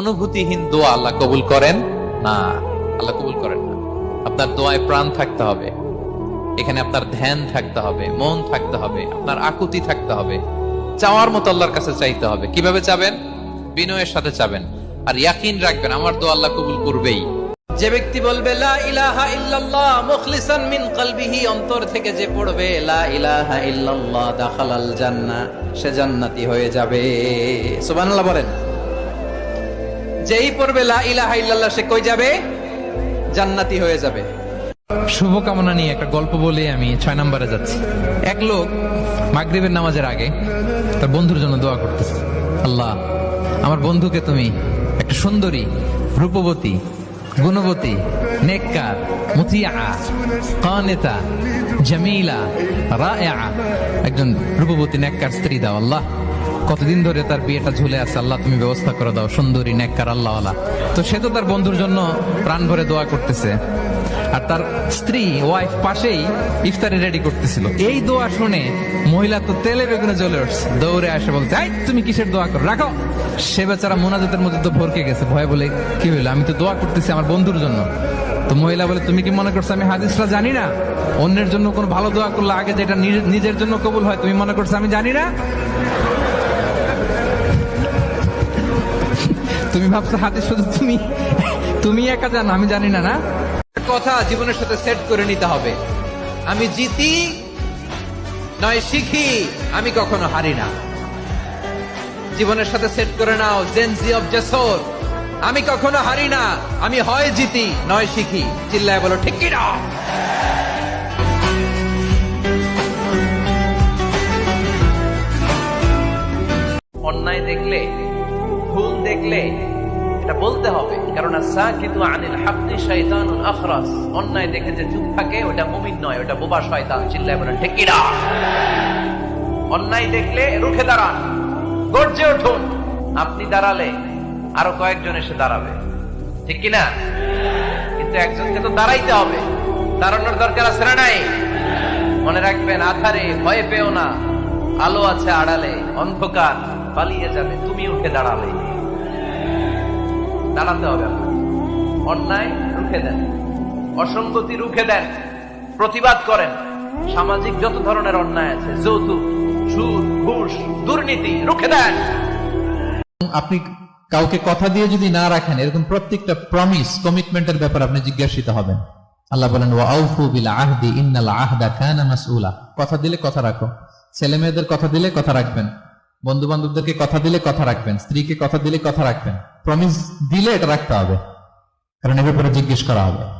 অনুভূতিহীন দোয়া আল্লাহ কবুল করেন? না, আল্লাহ কবুল করেন না। আপনার দোয়ায় প্রাণ থাকতে হবে। এখানে আপনার ধ্যান থাকতে হবে, মন থাকতে হবে, আপনার আকুতি থাকতে হবে। চাওয়ার মতো আল্লাহর কাছে চাইতে হবে। কীভাবে চাবেন? বিনয়ের সাথে চাবেন। আর ইয়াকিন রাখবেন, আমার দোয়া আল্লাহ কবুল করবেই। যে ব্যক্তি বলবে, লা ইলাহা ইল্লাল্লাহ মুখলিসান মিন কলবিহি অন্তর থেকে যে পড়বে, লা ইলাহা ইল্লাল্লাহ দাখালাল জান্নাহ সে জান্নাতি হয়ে যাবে। সুবহানাল্লাহ বলেন। যেই পড়বে লা ইলাহা ইল্লাল্লাহ, সে কই যাবে? জান্নাতি হয়ে যাবে। শুভকামনা নিয়ে একটা গল্প বলে আমি ছয় নম্বরে যাচ্ছি। এক লোক মাগরিবের নামাজের আগে তার বন্ধুর জন্য দোয়া করতেছে। আল্লাহ, আমার বন্ধুকে তুমি একটা সুন্দরী, রূপবতী, গুণবতী, নেককার, মুতিয়া, কানেতা, জামিলা রায়া একজন রূপবতী, নেককার স্ত্রী দাও আল্লাহ। কতদিন ধরে তার বিয়েটা ঝুলে আছে? আল্লাহ, তুমি ব্যবস্থা করে দাও, সুন্দরী, নেককার আল্লাহ তো সে তো তার বন্ধুর জন্য প্রাণ ভরে দোয়া করতেছে। আর তার স্ত্রী ওয়াইফ পাশেই ইফতারি রেডি করতেছিল। এই দোয়া শুনে মহিলা তো তেলে বেগুনে জ্বলে উঠছে। দৌড়ে আসে বলছে, এই, তুমি কিসের দোয়া করো? রাখো। সে বেচারা মোনাজাতের মধ্যে তো ভরকে গেছে। ভয় বলে, কি হইল? আমি তো দোয়া করতেছি আমার বন্ধুর জন্য। তো মহিলা বলে, তুমি কি মনে করছ আমি হাদিসটা জানি না? অন্যের জন্য কোনো ভালো দোয়া করলে আগে যেটা নিজে- নিজের জন্য কবুল হয়, তুমি মনে করছ আমি জানি না? তুমি ভাবছ হাদিস শুধু তুমি? তুমি একা জানো, আমি জানি না না? কথা জীবনের সাথে সেট করে নিতে হবে। আমি জিতি, নয় শিখি, আমি কখনো হারি না। জীবনের সাথে সেট করে নাও জেনজি অফ জেসর আমি কখনো হারি না, আমি হয় জিতি, নয় শিখি। চিল্লায় বলো, ঠিক কি না? অন্যায় দেখলে, ভুল দেখলে এটা বলতে হবে, কারণ সাকিতু আনিল হাক্কি শাইতানুন আখরাস। অন্যায় দেখে যে চুপ থাকে, ওটা মুমিন নয়, ওটা বোবা শয়তান, চিল্লায় বলে ঠিক কি না অন্যায় দেখলে রুখে দাঁড়ান, গর্জে উঠুন। আপনি দাঁড়ালে আরও কয়েকজন এসে দাঁড়াবে। ঠিক কিনা? কিন্তু একজনকে তো দাঁড়াইতে হবে। দাঁড়ানোর দরকার আছে না নাই? মনে রাখবেন, আধারে ভয় পেও না। আলো আছে আড়ালে, অন্ধকার, পালিয়ে যাবে, তুমি উঠে দাঁড়ালে। দাঁড়াতে হবে। অন্যায় রুখে দেন। অসঙ্গতি রুখে দেন। প্রতিবাদ করেন। সামাজিক যত ধরনের অন্যায় আছে, যৌতুক, সুদ, ঘুষ, দুর্নীতি, রুখে দেন। আপনি কাউকে কথা দিয়ে যদি না রাখেন, এরকম প্রত্যেকটা প্রমিস কমিটমেন্টের ব্যাপারে আপনি জিজ্ঞাসিত হবেন। আল্লাহ বলেন ওয়া আউফু বিল আহদি, ইন্নাল আহদা কানা মাসউলা। কথা দিলে কথা রাখো। ছেলে মেয়েদের কথা দিলে কথা রাখবেন। বন্ধু বান্ধবদেরকে কথা দিলে কথা রাখবেন। স্ত্রীকে কথা দিলে কথা রাখবেন। প্রমিস দিলে এটা রাখতে হবে। কারণ এ ব্যাপারে জিজ্ঞেস করা হবে।